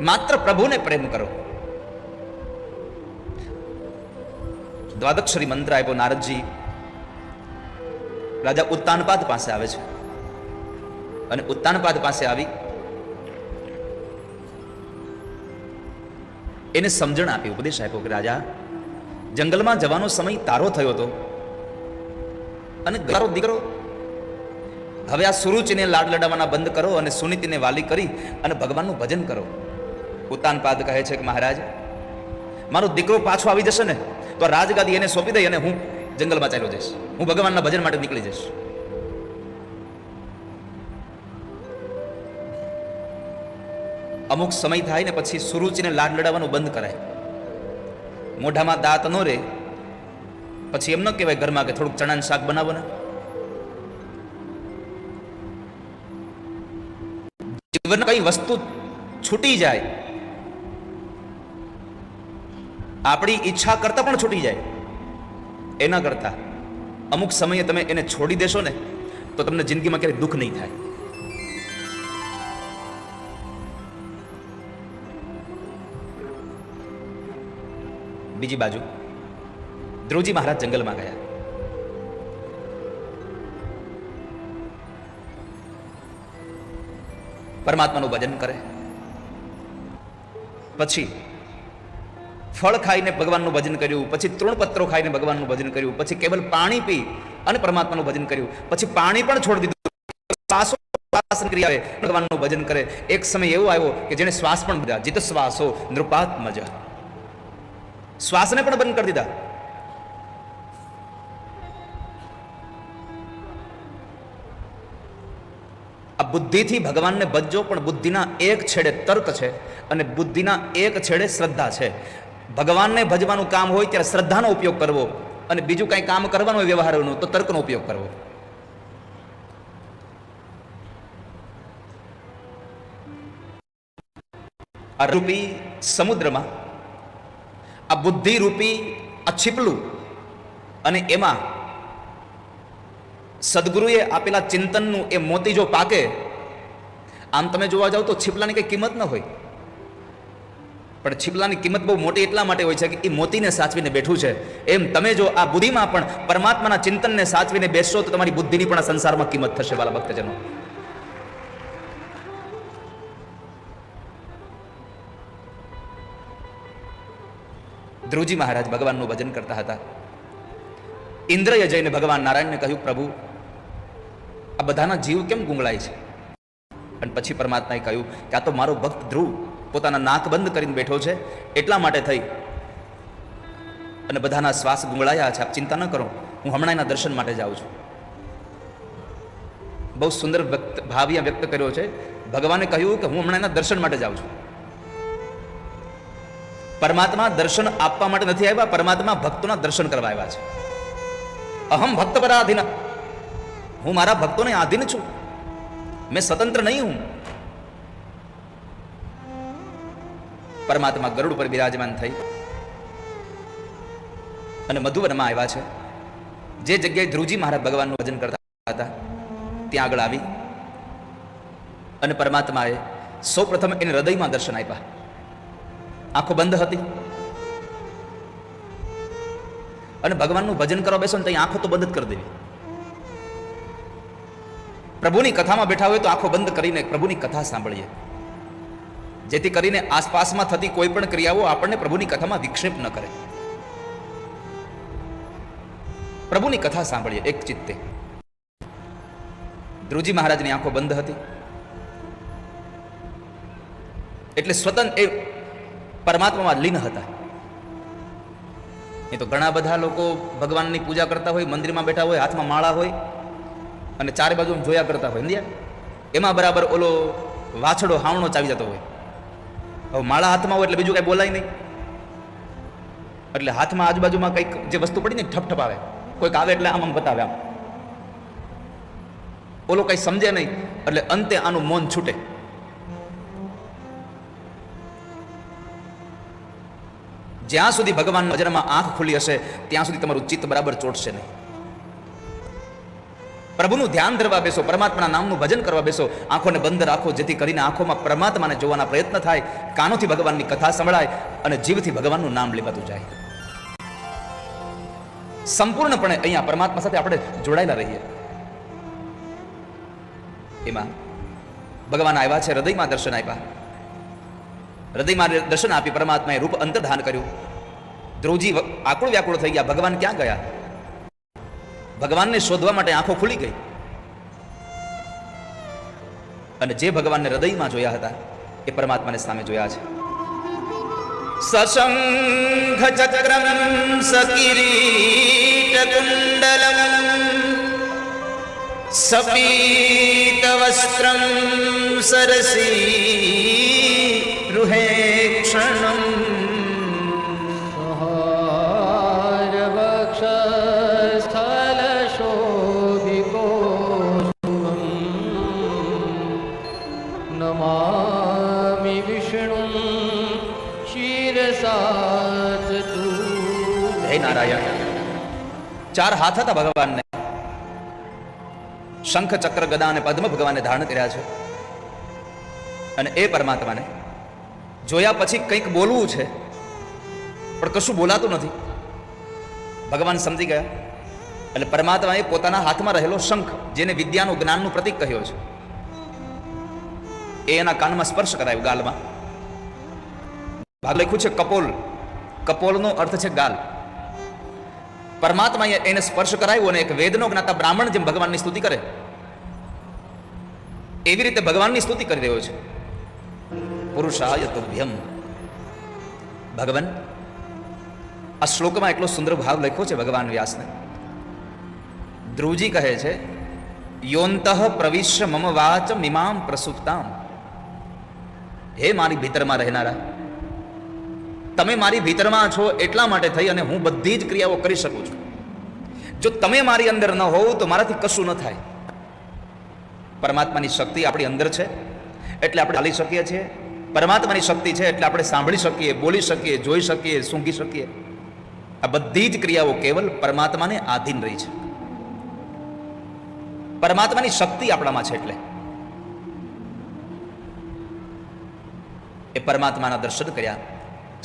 માત્ર પ્રભુને પ્રેમ કરો. દ્વાદક્ષરી મંત્ર આપ્યો નારદજી. રાજા ઉત્તાનપાદ પાસે આવે છે. અને ઉત્તાનપાદ પાસે આવી એને સમજણ આપી, ઉપદેશ આપ્યો કે રાજા, જંગલમાં જવાનો સમય તારો થયો હતો. અને તારો દીકરો, હવે આ સુરુચિને લાડ લડાવવાના બંધ કરો અને સુનીતિને વાલી કરી અને ભગવાનનું ભજન કરો. ઉત્તાનપાદ કહે છે કે મહારાજ, મારો દીકરો પાછો આવી જશે ને, તો રાજગાદી એને સોંપી દઈ અને હું જંગલમાં ચાલ્યો જઈશ. હું ભગવાનના ભજન માટે નીકળી જઈશ. અમુક સમય થાય ને પછી સુરુચિને લાડ લડાવવાનું બંધ કરાય. મોઢામાં દાંત ન રહે પછી એમ ન કહેવાય ઘરમાં કે થોડુંક ચણાનું શાક બનાવો ને. જીવન કઈ વસ્તુ છૂટી જાય આપણી ઈચ્છા કરતા પણ છૂટી જાય. એના કરતા અમુક સમયે તમે એને છોડી દેશો ને, તો તમને જિંદગીમાં ક્યારેય દુઃખ નહીં થાય. બીજી બાજુ, ધ્રુવજી મહારાજ જંગલમાં ગયા. પરમાત્માનું ભજન કરે. પછી ફળ ખાઈને ભગવાનનું ભજન કર્યું પછી તૃણપત્રો ખાઈને ભગવાનનું ભજન કર્યું પછી કેવલ પાણી પી અને પરમાત્માનું ભજન કર્યું પછી પાણી પણ છોડી દીધું. શ્વાસો શ્વાસન ક્રિયા આવે, ભગવાનનું ભજન કરે. એક સમય એવો આવ્યો કે જેને શ્વાસ પણ દીધા જીત શ્વાસો નૃપાત્મજ. શ્વાસને પણ બંધ કરી દીધા. આ બુદ્ધિથી ભગવાનને ભજજો પણ બુદ્ધિના એક છેડે તર્ક છે અને બુદ્ધિના એક છેડે શ્રદ્ધા છે. ભગવાનને ભજવાનું કામ હોય ત્યારે શ્રદ્ધાનો ઉપયોગ કરવો અને બીજું કાંઈ કામ કરવાનું હોય વ્યવહારનું, તો તર્કનો ઉપયોગ કરવો. રૂપી સમુદ્રમાં, આ બુદ્ધિ રૂપી આ છીપલું અને એમાં સદગુરુએ આપેલા ચિંતનનું એ મોતી જો પાકે, આમ તમે જોવા જાઓ તો છીપલાની કઈ કિંમત ન હોય. પણ છીપલાની કિંમત બહુ મોટી એટલા માટે હોય છે કે એ મોતીને સાચવીને બેઠું છે. એમ તમે જો આ બુદ્ધિમાં પણ પરમાત્માના ચિંતનને સાચવીને બેસશો તો તમારી બુદ્ધિની પણ આ સંસારમાં કિંમત થશે, વાલા ભક્તજનો. ધ્રુવજી મહારાજ ભગવાનનું ભજન કરતા હતા. ઇન્દ્રએ જઈને ભગવાન નારાયણને કહ્યું, પ્રભુ, આ બધાના જીવ કેમ ગુંગળાય છે? અને પછી પરમાત્માએ કહ્યું કે આ તો મારો ભક્ત ધ્રુવ પોતાના નાક બંધ કરીને બેઠો છે. એટલા માટે થઈ. અને બધાના શ્વાસ ગુંગળાયા છે. આપ ચિંતા ન કરો. હું હમણાં એના દર્શન માટે જાઉં છું. બહુ સુંદર વ્યક્ત, ભાવ્ય વ્યક્ત કર્યો છે. ભગવાને કહ્યું કે હું હમણાં એના દર્શન માટે જાઉં છું. પરમાત્મા દર્શન આપવા માટે નથી આવ્યા. પરમાત્મા ભક્તોના દર્શન કરવા આવ્યા છે. અહમ ભક્ત પરાધીન. હું મારા ભક્તોને આધીન છું. મેં સ્વતંત્ર નહીં હું. પરમાત્મા ગરુડ પર બિરાજમાન થઈ. અને મધુવનમાં આવ્યા છે. જે જગ્યાએ ધ્રુવજી મહારાજ ભગવાનનું ભજન કરતા હતા, ત્યાં આગળ આવી. અને પરમાત્માએ સૌ પ્રથમ એને હૃદયમાં દર્શન આપ્યા. આંખો બંધ હતી. અને ભગવાનનું ભજન કરવા બેસો ને ત્યાં આંખો તો બંધ જ કરી દેવી. પ્રભુની કથામાં બેઠા હોય તો આંખો બંધ કરીને પ્રભુની કથા સાંભળીએ. જેથી કરીને આસપાસમાં થતી કોઈ પણ ક્રિયાઓ આપણને પ્રભુની કથામાં વિક્ષેપ ન કરે. પ્રભુની કથા સાંભળીએ, એક ચિત્તે. ધ્રુજી મહારાજની આંખો બંધ હતી. એટલે સ્વતંત્ર એ પરમાત્મામાં લીન હતા. એ તો ઘણા બધા લોકો ભગવાનની પૂજા કરતા હોય, મંદિરમાં બેઠા હોય, હાથમાં માળા હોય, અને ચારે બાજુ જોયા કરતા હોય, સમજ્યા? એમાં બરાબર ઓલો વાછડો, હાવણો ચાવી જતો હોય. હવે માળા હાથમાં હોય એટલે બીજું કાંઈ બોલાય નહીં. એટલે હાથમાં આજુબાજુમાં કંઈક જે વસ્તુ પડી ને ઠપઠપ આવે કોઈક આવે એટલે આમ આમ બતાવે આમ. ઓલો કંઈ સમજે નહીં, એટલે અંતે આનું મૌન છૂટે. જ્યાં સુધી ભગવાન નજરમાં આંખ ખુલી હશે, ત્યાં સુધી તમારું ચિત્ત બરાબર ચોટશે નહીં. પ્રભુનું ધ્યાન ધરવા બેસો, પરમાત્માના નામનું ભજન કરવા બેસો, આંખોને બંધ રાખો, જેથી કરીને આંખોમાં પરમાત્માને જોવાના પ્રયત્ન થાય, કાનોથી ભગવાનની કથા સંભળાય અને જીવથી ભગવાનનું નામ લેવાતું જાય. સંપૂર્ણપણે અહીંયા પરમાત્મા સાથે આપણે જોડાયેલા રહીએ. એમાં ભગવાન આવ્યા છે, હૃદયમાં દર્શન આપ્યા. હૃદયમાં દર્શન આપી પરમાત્માએ રૂપ અંતર્ધાન કર્યું. ધ્રુવજી આકુળ વ્યાકુળ થઈ ગયા, ભગવાન ક્યાં ગયા? ભગવાનને શોધવા માટે આંખો ખુલી ગઈ. અને જે ભગવાનને હૃદયમાં જોયા હતા, એ પરમાત્માને સામે જોયા છે. સશંખ ચક્રમ સકિરીટ કુંડલમ સપીત વસ્ત્રમ સરસી રૂહે ક્ષણમ હે નારાયણ. ચાર હાથ હતા ભગવાનને. શંખ, ચક્ર, ગદા અને પદ્મ ભગવાને ધારણ કર્યા છે. અને એ પરમાત્માને જોયા પછી કંઈક બોલવું છે, પણ કશું બોલાતું નથી. ભગવાન સમજી ગયા. એટલે પરમાત્માએ પોતાના હાથમાં રહેલો શંખ, જેને વિદ્યાનું જ્ઞાનનું પ્રતીક કહ્યો છે, એ એના કાનમાં સ્પર્શ કરાયું ગાલમાં. ભાગ લખ્યું છે કપોલ. કપોલનો અર્થ છે ગાલ. પરમાત્માએ એને સ્પર્શ કરાવ્યો અને એક વેદનો જ્ઞાતા બ્રાહ્મણ જેમ ભગવાનની સ્તુતિ કરે. એવી રીતે ભગવાનની સ્તુતિ કરી રહ્યો છે. પુરુષાય તુભ્યમ ભગવાન, આ શ્લોકમાં એટલો સુંદર ભાવ લખ્યો છે ભગવાન વ્યાસને. ધ્રુવજી કહે છે, યોંતઃ પ્રવિશ્ય મમ વાચ મિમામ પ્રસુપ્તામ. હે મારી ભીતરમાં રહેનારા તમે મારી ભીતરમાં છો એટલા માટે થઈ અને હું બધી જ ક્રિયાઓ કરી શકું છું. જો તમે મારી અંદર ન હોવ તો મારાથી કશું ન થાય. પરમાત્માની શક્તિ આપણી અંદર છે, એટલે આપણે ચાલી શકીએ છીએ. પરમાત્માની શક્તિ છે એટલે આપણે સાંભળી શકીએ, બોલી શકીએ, જોઈ શકીએ, સૂંઘી શકીએ. આ બધી જ ક્રિયાઓ કેવલ પરમાત્માને આધીન રહી છે. પરમાત્માની શક્તિ આપણામાં છે એટલે. એ પરમાત્માના દર્શન કર્યા.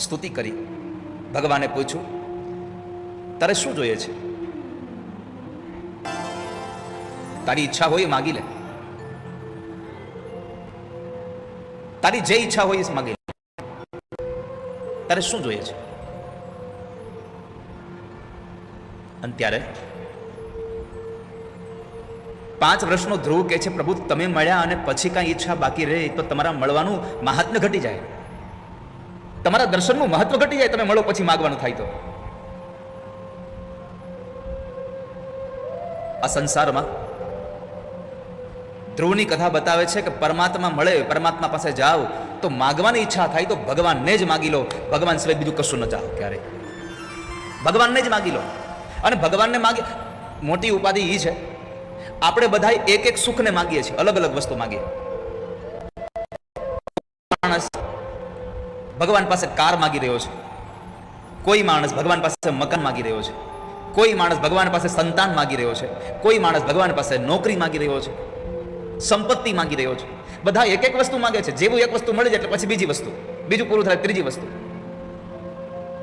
સ્તુતિ કરી. ભગવાને પૂછ્યું, તારે શું જોઈએ છે? તારી ઈચ્છા હોય એ માગી લે. તારી જે ઈચ્છા હોય એ માગી લે. તારે શું જોઈએ છે? અને ત્યારે? પાંચ વર્ષનો ધ્રુવ કહે છે, પ્રભુ, તમે મળ્યા અને પછી કાંઈ ઈચ્છા બાકી રહે તો તમારા મળવાનું મહાત્મ્ય ઘટી જાય. તમારા દર્શનનું મહત્વ ઘટી જાય, તમે મળો પછી માગવાનું થાય તો. આ સંસારમાં ધ્રુવની કથા બતાવે છે કે પરમાત્મા મળે, પરમાત્મા પાસે જાઓ, તો માગવાની ઈચ્છા થાય તો ભગવાનને જ માગી લો. ભગવાન સિવાય બીજું કશું ન જાઓ ક્યારે. ભગવાનને જ માગી લો. અને ભગવાનને માગી, મોટી ઉપાધિ એ છે. આપણે બધા એક એક સુખને માગીએ છીએ, અલગ અલગ વસ્તુ માગીએ. માણસ ભગવાન પાસે કાર માગી રહ્યો છે. કોઈ માણસ ભગવાન પાસે મકાન માગી રહ્યો છે. કોઈ માણસ ભગવાન પાસે સંતાન માગી રહ્યો છે. કોઈ માણસ ભગવાન પાસે નોકરી માગી રહ્યો છે. સંપત્તિ માગી રહ્યો છે. બધા એક એક વસ્તુ માગે છે. જેવું એક વસ્તુ મળી જાય એટલે પછી બીજી વસ્તુ. બીજું પૂરું થાય ત્રીજી વસ્તુ.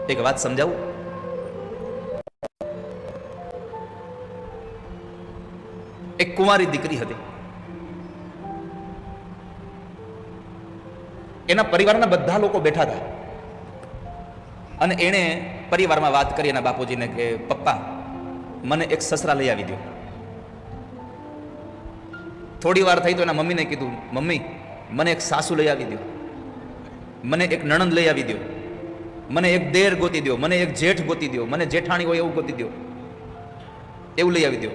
એક વાત સમજાવું? એક કુંવારી દીકરી હતી. એના પરિવારના બધા લોકો બેઠા હતા. અને એણે પરિવારમાં વાત કરી એના બાપુજીને કે, પપ્પા, મને એક સસરા લઈ આવી દો થોડી વાર થઈ તો એના મમ્મીને કીધું, મમ્મી, મને એક સાસુ લઈ આવી દો મને એક નણંદ લઈ આવી દો મને એક દેર ગોતી દો મને એક જેઠ ગોતી દો મને જેઠાણી હોય એવું ગોતી દો એવું લઈ આવી દો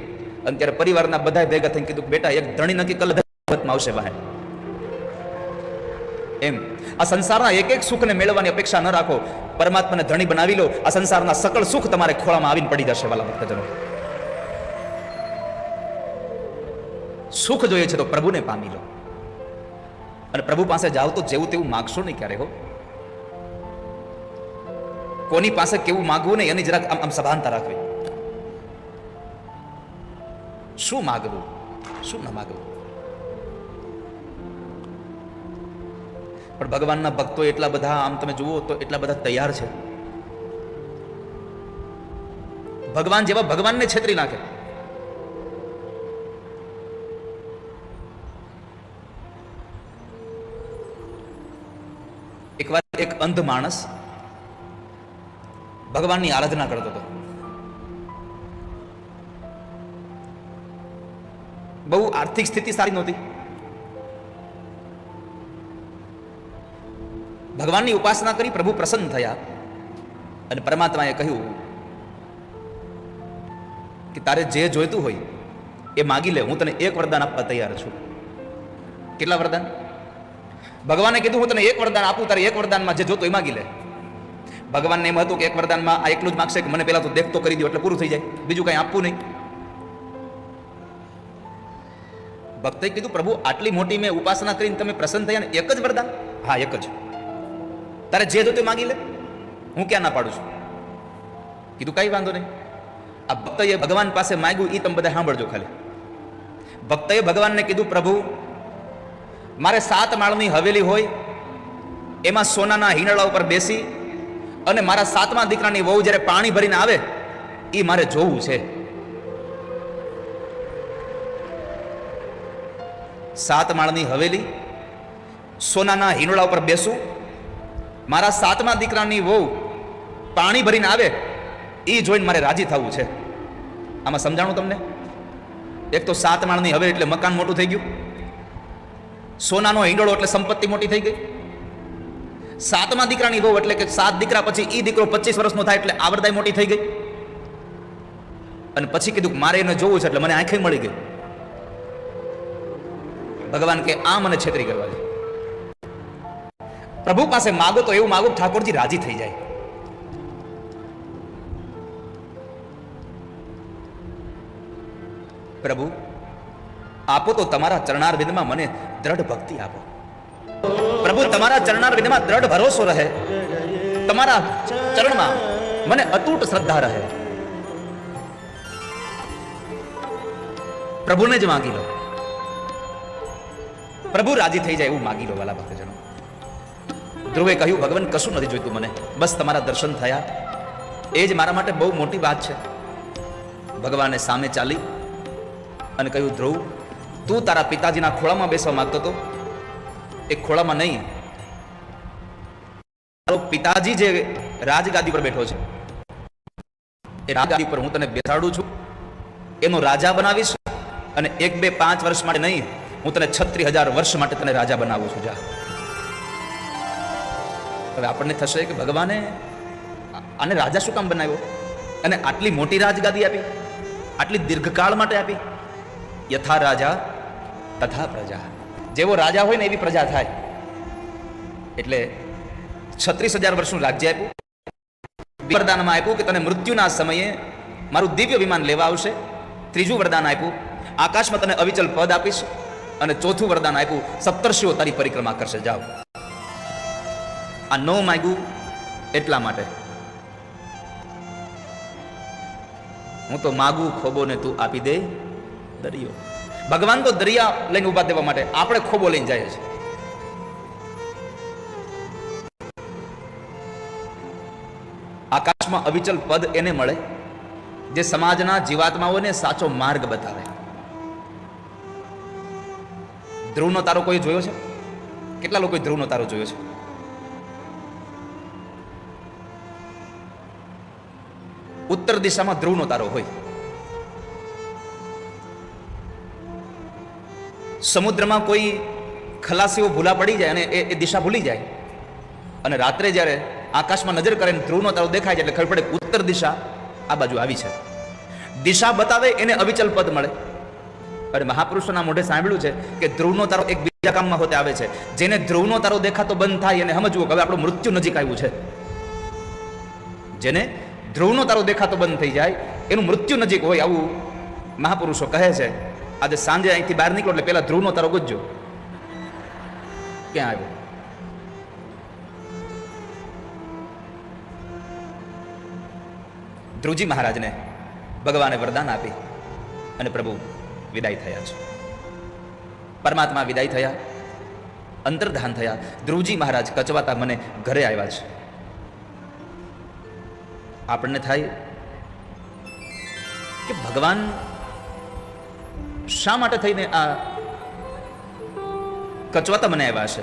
અને ત્યારે પરિવારના બધા ભેગા થઈને કીધું બેટા, એક ધણી નક્કી કલ આવશે બહાર. એમ. આ સંસારના એક એક સુખને મેળવવાની અપેક્ષા ન રાખો. પરમાત્માને ધણી બનાવી લો. આ સંસારના સકળ સુખ તમારે ખોળામાં આવીને પડી જશે, વાલા ભક્તજનો. સુખ જોઈએ છે તો પ્રભુને પામી લો. અને પ્રભુ પાસે જાઓ તો જેવું તેવું માગશો નહીં ક્યારે, હો. કોની પાસે કેવું માગવું નહીં, એની જરાક આમ સભાનતા રાખવી. શું માગવું? શું ન માગવું? પણ ભગવાનના ભક્તો એટલા બધા, આમ તમે જુઓ તો એટલા બધા તૈયાર છે. ભગવાન જેવા ભગવાનને છેતરી નાખે. એકવાર એક અંધ માણસ ભગવાનની આરાધના કરતો હતો. બહુ આર્થિક સ્થિતિ સારી નહોતી. ભગવાનની ઉપાસના કરી પ્રભુ પ્રસન્ન થયા. અને પરમાત્માએ કહ્યું કે તારે જે જોઈતું હોય એ માગી લે, હું તને એક વરદાન આપવા તૈયાર છું. કેટલા વરદાન? ભગવાને કીધું, હું તને એક વરદાન આપું, તારે એક વરદાનમાં જે જોતું એ માગી લે. ભગવાનને એમ હતું કે એક વરદાનમાં આ એકલું જ માગશે કે મને પહેલાં તો દેખતો કરી દો એટલે પૂરું થઈ જાય, બીજું કાંઈ આપવું નહીં. ભક્તે કીધું, પ્રભુ, આટલી મોટી મેં ઉપાસના કરીને તમે પ્રસન્ન થયા ને, એક જ વરદાન? હા, એક જ. તારે જે જોતું તે માગી લે. હું ક્યાં ના પાડું છું? કીધું કઈ વાંધો નહીં. આ ભક્તએ ભગવાન પાસે માંગ્યું એ તમે બધા સાંભળજો ખાલી. ભક્તએ ભગવાનને કીધું, પ્રભુ, મારે સાત માળની હવેલી હોય, એમાં સોનાના હિંડળા ઉપર બેસી અને મારા સાતમા દીકરાની વહુ જ્યારે પાણી ભરીને આવે એ મારે જોવું છે. સાત માળની હવેલી, સોનાના હિંડળા ઉપર બેસું મારા સાતમા દીકરાની વહુ પાણી ભરીને આવે એ જોઈને મારે રાજી થવું છે. આમાં સમજાણું તમને? એક તો સાત માળની હવે એટલે મકાન મોટું થઈ ગયું. સોનાનો હિંડોળો એટલે સંપત્તિ મોટી થઈ ગઈ. સાતમા દીકરાની વહુ એટલે કે સાત દીકરા પછી એ દીકરો પચીસ વર્ષનો થાય એટલે આવરદાય મોટી થઈ ગઈ. અને પછી કીધું મારે એને જોવું છે એટલે મને આંખે મળી ગઈ. ભગવાન કે આ મને છેતરી કરવા છે પ્રભુ પાસે માગો તો એવું માગો ઠાકોરજી રાજી થઈ જાય. પ્રભુ, આપો તો તમારા ચરણાર વિદમાં મને દ્રઢ ભક્તિ આપો. પ્રભુ, તમારા ચરણાર વિદમાં દ્રઢ ભરોસો રહે. તમારા ચરણમાં મને અતૂટ શ્રદ્ધા રહે. પ્રભુને જ માગી લો. પ્રભુ રાજી થઈ જાય એવું માગી લો વાલા ભક્તજનો. ધ્રુવે કહ્યું, ભગવાન, કશું નથી જોઈતું મને. બસ તમારા દર્શન થયા. એ જ મારા માટે બહુ મોટી વાત છે. ભગવાને સામે ચાલી અને કહ્યું, ધ્રુવ, તું તારા પિતાજીના ખોળામાં બેસવા માંગતો હતો એ ખોળામાં નહીં. તારો પિતાજી જે રાજગાદી પર બેઠો છે. એ રાજગાદી પર હું તને બેસાડું છું. એનો રાજા બનાવીશ અને એક બે પાંચ વર્ષ માટે નહીં, હું તને છત્રીસ હજાર વર્ષ માટે તને રાજા બનાવું છું. જા. હવે આપણને થશે કે ભગવાને આને રાજા શું કામ બનાવ્યો? અને આટલી મોટી રાજગાદી આપી, આટલી દીર્ઘકાળ માટે આપી. યથા રાજા, તથા પ્રજા. જેવો રાજા હોય ને એવી પ્રજા થાય. એટલે છત્રીસ હજાર વર્ષનું રાજ્ય આપ્યું. વરદાનમાં આપ્યું કે તને મૃત્યુના સમયે મારું દિવ્ય વિમાન લેવા આવશે. ત્રીજું વરદાન આપ્યું, આકાશમાં તને અવિચલ પદ આપીશ. અને ચોથું વરદાન આપ્યું, સપ્તર્ષિઓ તારી પરિક્રમા કરશે. જાઓ. આ ન માગ્યું એટલા માટે. હું તો માગું ખોબો ને તું આપી દે દરિયો. ભગવાન તો દરિયા લઈને ઊભા દેવા માટે આપણે ખોબો લઈને જાય છે. આકાશમાં અવિચલ પદ એને મળે જે સમાજના જીવાત્માઓને સાચો માર્ગ બતાવે. ધ્રુવનો તારો કોઈ જોયો છે? કેટલા લોકોએ ધ્રુવનો તારો જોયો છે? ઉત્તર દિશામાં ધ્રુવનો તારો હોય. સમુદ્રમાં કોઈ ખલાસીઓ ભૂલા પડી જાય અને એ દિશા ભૂલી જાય. અને રાત્રે જ્યારે આકાશમાં નજર કરે ધ્રુવનો તારો દેખાય છે એટલે ખબર પડે ઉત્તર દિશા આ બાજુ આવી છે. દિશા બતાવે એને અવિચલ પદ મળે. અને મહાપુરુષોના મોઢે સાંભળ્યું છે કે ધ્રુવનો તારો એક બીજા કામમાં હોતે આવે છે. જેને ધ્રુવનો તારો દેખાતો બંધ થાય એને સમજવું કે હવે આપણું મૃત્યુ નજીક આવ્યું છે. જેને ધ્રુવનો તારો દેખાતો બંધ થઈ જાય, એનું મૃત્યુ નજીક હોય આવું મહાપુરુષો કહે છે. આજે સાંજે અહીંથી બહાર નીકળો એટલે પેલા ધ્રુવનો તારો ગુજજો ક્યાં આવ્યો? ધ્રુવજી મહારાજને ભગવાને વરદાન આપી અને પ્રભુ વિદાય થયા છે. પરમાત્મા વિદાય થયા, અંતર્ધાન થયા. ધ્રુવજી મહારાજ કચવાતા મને ઘરે આવ્યા છે. આપણને થાય? કે ભગવાન શા માટે થઈને આ કચવાતા મને આવ્યા છે?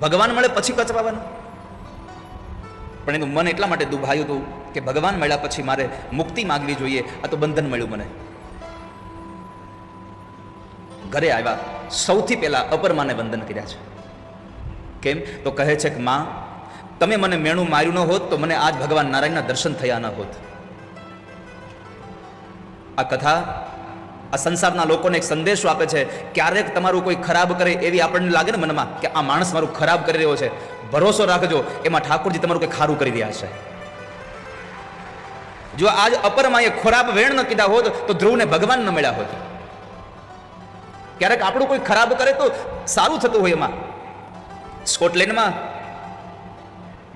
ભગવાન મળે પછી કચવાવાનું? પણ એનું મન એટલા માટે દુભાયું હતું કે ભગવાન મળ્યા પછી મારે મુક્તિ માગવી જોઈએ, આ તો બંધન મળ્યું મને. ઘરે આવ્યા, સૌથી પહેલા અપરમાને વંદન કર્યા છે. કેમ? તો કહે છે કે, માં, તમે મને મેણું માર્યું ન હોત, તો મને આજ ભગવાન નારાયણના દર્શન થયા ન હોત. આ કથા આ સંસારના લોકોને એક સંદેશો આપે છે, ક્યારેક તમારું કોઈ ખરાબ કરે એવી આપણને લાગે ને મનમાં કે આ માણસ મારું ખરાબ કરી રહ્યો છે? ભરોસો રાખજો, એમાં ઠાકોરજી તમારું કંઈ ખારું કરી રહ્યા છે. જો આજ અપરમાએ ખરાબ વેણ ન કીધા હોત, તો ધ્રુવને ભગવાન ન મળ્યા હોત. ક્યારેક આપણું કોઈ ખરાબ કરે તો સારું થતું હોય એમાં. સ્કોટલેન્ડમાં?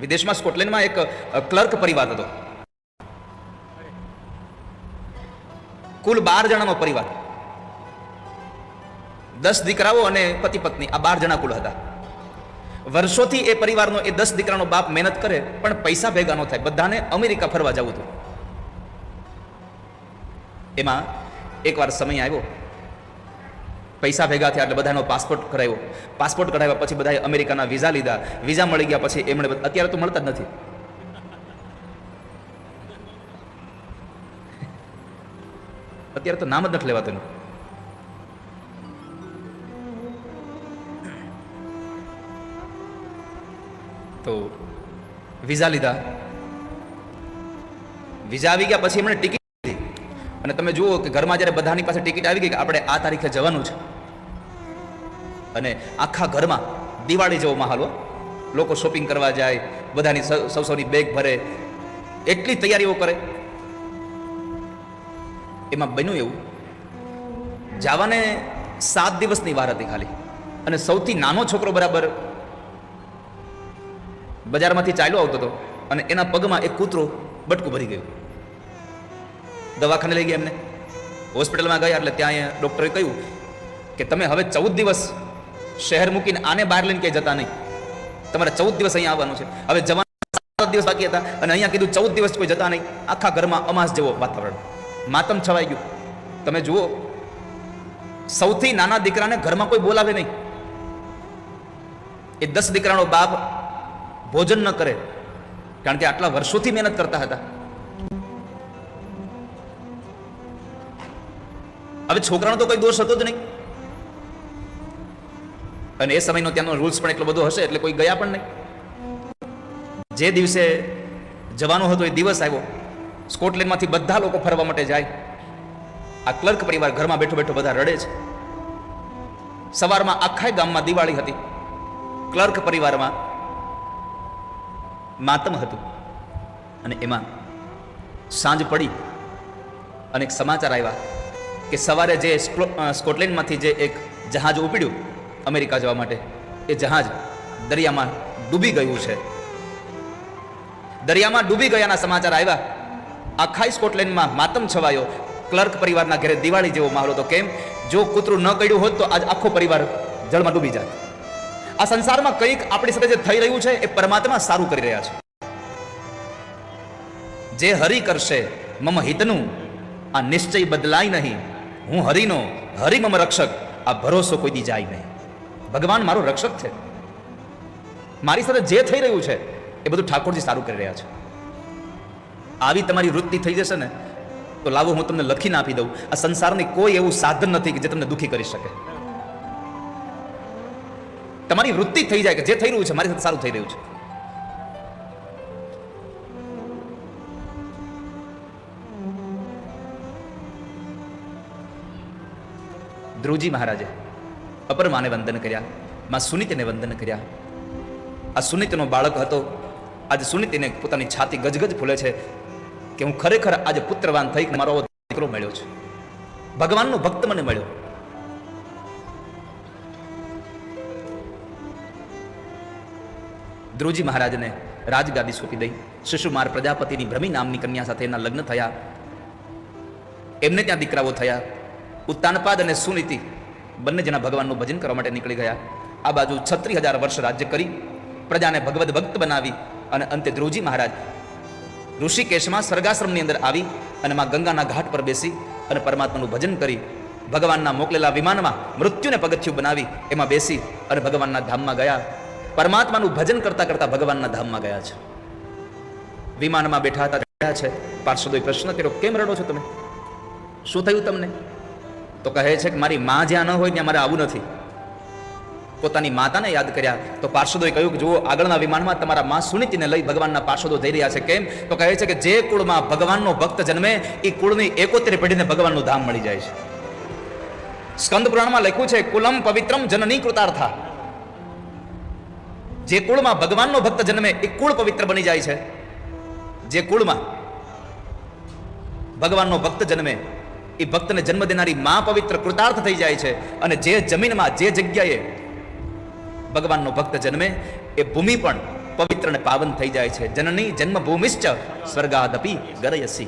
વિદેશમાં સ્કોટલેન્ડમાં એક ક્લર્ક પરિવાર હતો. કુલ બાર જણાનો પરિવાર. દસ દીકરાઓ અને પતિ પત્ની. આ બાર જણા કુલ હતા. વર્ષોથી એ પરિવારનો, એ દસ દીકરાનો બાપ મહેનત કરે, પણ પૈસા ભેગા ન થાય. બધાને અમેરિકા ફરવા જવું હતું. એમાં એકવાર સમય આવ્યો. પૈસા ભેગા થયા એટલે બધાનો પાસપોર્ટ કરાવ્યો પાસપોર્ટ કઢાવ્યા પછી બધાએ અમેરિકાના વિઝા લીધા. વિઝા મળી ગયા પછી એમણે અત્યારે તો મળતા જ નથી. અત્યારે તો નામ જ નથી લેવાતું એનું. તો વિઝા લીધા. વિઝા આવી ગયા પછી એમણે ટિકિટ લીધી. અને તમે જુઓ કે ઘરમાં જ્યારે બધાની પાસે ટિકિટ આવી ગઈ કે આપણે આ તારીખે જવાનું છે. અને આખા ઘરમાં દિવાળી જેવો માહોલ લોકો શોપિંગ કરવા જાય, બધાની સૌ સૌની બેગ ભરે. એટલી તૈયારીઓ કરે. એમાં બન્યું એવું. જવાને સાત દિવસની વાર હતી ખાલી. અને સૌથી નાનો છોકરો બરાબર બજારમાંથી ચાલ્યો આવતો હતો. અને એના પગમાં એક કૂતરો બટકું ભરી ગયું. દવાખાને લઈ ગયા એમને. હોસ્પિટલમાં ગયા એટલે ત્યાં ડૉક્ટરે કહ્યું કે તમે હવે ચૌદ દિવસ શહેર મૂકીને આને બહાર લઈને ક્યાંય જતા નહીં. તમારે ચૌદ દિવસ અહીંયા આવવાનું છે. હવે જવાના સાત દિવસ બાકી હતા અને અહીંયા કીધું ચૌદ દિવસ કોઈ જતા નહીં. આખા ઘરમાં અમાસ જેવો વાતાવરણ. માતમ છવાઈ ગયું. તમે જુઓ, સૌથી નાના દીકરાને ઘરમાં કોઈ બોલાવે નહીં. એ દસ દીકરાનો બાપ ભોજન ન કરે. કારણ કે આટલા વર્ષોથી મહેનત કરતા હતા. હવે છોકરાનો તો કોઈ દોષ હતો જ નહીં. અને એ સમયનો ત્યાંનો રૂલ્સ પણ એટલો બધો હશે એટલે કોઈ ગયા પણ નહીં. જે દિવસે જવાનો હતો એ દિવસ આવ્યો, સ્કોટલેન્ડમાંથી બધા લોકો ફરવા માટે જાય. આ ક્લર્ક પરિવાર ઘરમાં બેઠો બેઠો બધા રડે છે. સવારમાં આખા ગામમાં દિવાળી હતી. ક્લર્ક પરિવારમાં માતમ હતું. અને એમાં સાંજ પડી અને એક સમાચાર આવ્યા કે સવારે જે સ્કોટલેન્ડમાંથી જે એક જહાજ ઉપડ્યું અમેરિકા જવા માટે. એ જહાજ દરિયામાં ડૂબી ગયું છે. દરિયામાં ડૂબી ગયાના સમાચાર આવ્યા. આખા સ્કોટલેન્ડમાં માતમ છવાયો. ક્લર્ક પરિવારના ઘરે દિવાળી જેવો માહોલ હતો. કેમ? જો કૂતરું ન કર્યું હોત તો આજ આખો પરિવાર જળમાં ડૂબી જાય આ સંસારમાં કંઈક આપણી સાથે જે થઈ રહ્યું છે એ પરમાત્મા સારું કરી રહ્યા છે. જે હરિ કરશે, મમ હિતનું. આ નિશ્ચય બદલાય નહીં. હું હરિનો, હરિ મમ રક્ષક. આ ભરોસો કોઈ દી જાય નહીં. ભગવાન મારો રક્ષક છે. મારી સાથે જે થઈ રહ્યું છે, એ બધું ઠાકોરજી સારું કરી રહ્યા છે. આવી તમારી વૃત્તિ થઈ જશે ને, તો લાવો હું તમને લખીને આપી દઉં. આ સંસારની કોઈ એવું સાધન નથી કે જે તમને દુઃખી કરી શકે. તમારી વૃત્તિ થઈ જાય કે જે થઈ રહ્યું છે, મારી સાથે સારું થઈ રહ્યું છે. ધ્રુવજી મહારાજે અપરમાને વંદન કર્યા, માં સુનીતિને વંદન કર્યા. આ સુનિતનો બાળક હતો. આજે સુનીતિને પોતાની છાતી ગજગજ ફૂલે છે કે હું ખરેખર આજે પુત્રવાન થઈ મારો દીકરો મળ્યો છે. ભગવાનનો ભક્ત મને મળ્યો. ધ્રુજી મહારાજને રાજગાદી સોંપી દઈ. શિશુમાર પ્રજાપતિની ભ્રમી નામની કન્યા સાથે એના લગ્ન થયા. એમને ત્યાં દીકરાઓ થયા. ઉત્તાનપાદ અને સુનીતિ બંને જણા ભગવાનનું ભજન કરવા માટે નીકળી ગયા. આ બાજુ છત્રી હજાર વર્ષ રાજ્ય કરી, પ્રજાને ભગવદ ભક્ત બનાવી અને અંતે ધ્રુવજી મહારાજ ઋષિકેશમાં સ્વર્ગાશ્રમની અંદર આવી અને માં ગંગાના ઘાટ પર બેસી અને પરમાત્માનું ભજન કરી, ભગવાનના મોકલેલા વિમાનમાં મૃત્યુને પગથિયું બનાવી એમાં બેસી અને ભગવાનના ધામમાં ગયા. પરમાત્માનું ભજન કરતા કરતા ભગવાનના ધામમાં ગયા છે. વિમાનમાં બેઠા હતા ગયા છે. પાર્ષદોએ પ્રશ્ન કર્યો, કેમ રડો છો તમે? શું થયું તમને? તો કહે છે કે મારી માં જ્યાં ન હોય ત્યાં મારે આવું નથી. પોતાની માતાને યાદ કર્યા તો પાર્ષદોએ કહ્યું કે જુઓ, આગળના વિમાનમાં તમારા માં સુનીતિને લઈ ભગવાનના પાર્ષદો જઈ રહ્યા છે. કેમ? તો કહે છે કે જે કુળમાં ભગવાનનો ભક્ત જન્મે એ કુળની એકોતેર પેઢીને ભગવાનનું ધામ મળી જાય છે. સ્કંદ પુરાણમાં લખ્યું છે, કુલમ પવિત્રમ જનની કૃતાર્થા. જે કુળમાં ભગવાનનો ભક્ત જન્મે એ કુળ પવિત્ર બની જાય છે. જે કુળમાં ભગવાનનો ભક્ત જન્મે એ ભક્તને જન્મ દેનારી મા પવિત્ર કૃતાર્થ થઈ જાય છે. અને જે જમીનમાં, જે જગ્યાએ ભગવાનનો ભક્ત જન્મે, એ ભૂમિ પણ પવિત્ર અને પાવન થઈ જાય છે. જનની જન્મભૂમિશ્ચ સ્વર્ગાદપી ગરયસી.